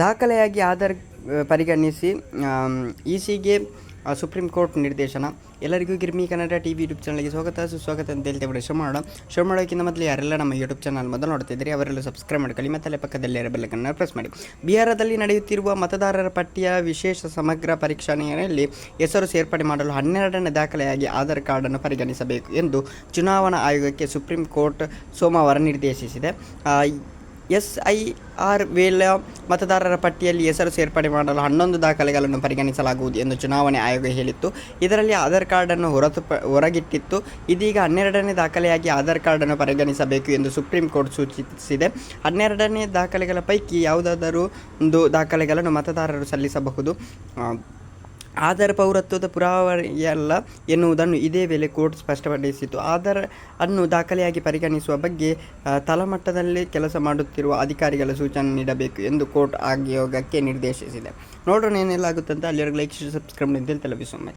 ದಾಖಲೆಯಾಗಿ ಆಧಾರ್ ಪರಿಗಣಿಸಿ ಇ ಸಿಗೆ supreme court ನಿರ್ದೇಶನ. ಎಲ್ಲರಿಗೂ Girmi Kannada T V YouTube ಚಾನಲ್ಗೆ ಸ್ವಾಗತ. ಸುಸ್ವಾಗತ ಅಂತ ಹೇಳ್ತೇವೆ ಶುರು ಮಾಡೋಣ ಶುರು ಮಾಡೋಕ್ಕಿಂತ ಮೊದಲು ಯಾರೆಲ್ಲ ನಮ್ಮ ಯೂಟ್ಯೂಬ್ ಚಾನಲ್ ಮೊದಲು ನೋಡ್ತಿದ್ದೀರಿ, ಅವರೆಲ್ಲ ಸಬ್ಸ್ಕ್ರೈಬ್ ಮಾಡ್ಕೊಳ್ಳಿ. ಮತ್ತು ಅಲ್ಲೇ ಪಕ್ಕದಲ್ಲಿ ಬೆಲ್ಲಕನ್ನು ಪ್ರೆಸ್ ಮಾಡಿ. ಬಿಹಾರದಲ್ಲಿ ನಡೆಯುತ್ತಿರುವ ಮತದಾರರ ಪಟ್ಟಿಯ ವಿಶೇಷ ಸಮಗ್ರ ಪರೀಕ್ಷಣೆಯಲ್ಲಿ ಹೆಸರು ಸೇರ್ಪಡೆ ಮಾಡಲು ಹನ್ನೆರಡನೇ ದಾಖಲೆಯಾಗಿ ಆಧಾರ್ ಕಾರ್ಡನ್ನು ಪರಿಗಣಿಸಬೇಕು ಎಂದು ಚುನಾವಣಾ ಆಯೋಗಕ್ಕೆ ಸುಪ್ರೀಂ ಕೋರ್ಟ್ ಸೋಮವಾರ ನಿರ್ದೇಶಿಸಿದೆ. ಎಸ್ ಐ ಆರ್ ವೇಲ ಮತದಾರರ ಪಟ್ಟಿಯಲ್ಲಿ ಹೆಸರು ಸೇರ್ಪಡೆ ಮಾಡಲು ಹನ್ನೊಂದು ದಾಖಲೆಗಳನ್ನು ಪರಿಗಣಿಸಲಾಗುವುದು ಎಂದು ಚುನಾವಣೆ ಆಯೋಗ ಹೇಳಿತ್ತು. ಇದರಲ್ಲಿ ಆಧಾರ್ ಕಾರ್ಡನ್ನು ಹೊರತು ಹೊರಗಿಟ್ಟಿತ್ತು. ಇದೀಗ ಹನ್ನೆರಡನೇ ದಾಖಲೆಯಾಗಿ ಆಧಾರ್ ಕಾರ್ಡನ್ನು ಪರಿಗಣಿಸಬೇಕು ಎಂದು ಸುಪ್ರೀಂ ಕೋರ್ಟ್ ಸೂಚಿಸಿದೆ. ಹನ್ನೆರಡನೇ ದಾಖಲೆಗಳ ಪೈಕಿ ಯಾವುದಾದರೂ ಒಂದು ದಾಖಲೆಗಳನ್ನು ಮತದಾರರು ಸಲ್ಲಿಸಬಹುದು. ಆಧಾರ್ ಪೌರತ್ವದ ಪುರಾವೆಯಲ್ಲ ಎನ್ನುವುದನ್ನು ಇದೇ ವೇಳೆ ಕೋರ್ಟ್ ಸ್ಪಷ್ಟಪಡಿಸಿತು ಆಧಾರ್ ಅನ್ನು ದಾಖಲೆಯಾಗಿ ಪರಿಗಣಿಸುವ ಬಗ್ಗೆ ತಳಮಟ್ಟದಲ್ಲಿ ಕೆಲಸ ಮಾಡುತ್ತಿರುವ ಅಧಿಕಾರಿಗಳ ಸೂಚನೆ ನೀಡಬೇಕು ಎಂದು ಕೋರ್ಟ್ ಆಯೋಗಕ್ಕೆ ನಿರ್ದೇಶಿಸಿದೆ. ನೋಡೋಣ ಏನೆಲ್ಲ ಆಗುತ್ತಂತ ಅಲ್ಲಿವರೆಗೆ ಲೈಕ್ ಸಬ್ಸ್ಕ್ರೈಬ್, ನಿಂತಲ್ಲಿ ತಲುಪಿಸೋಣ.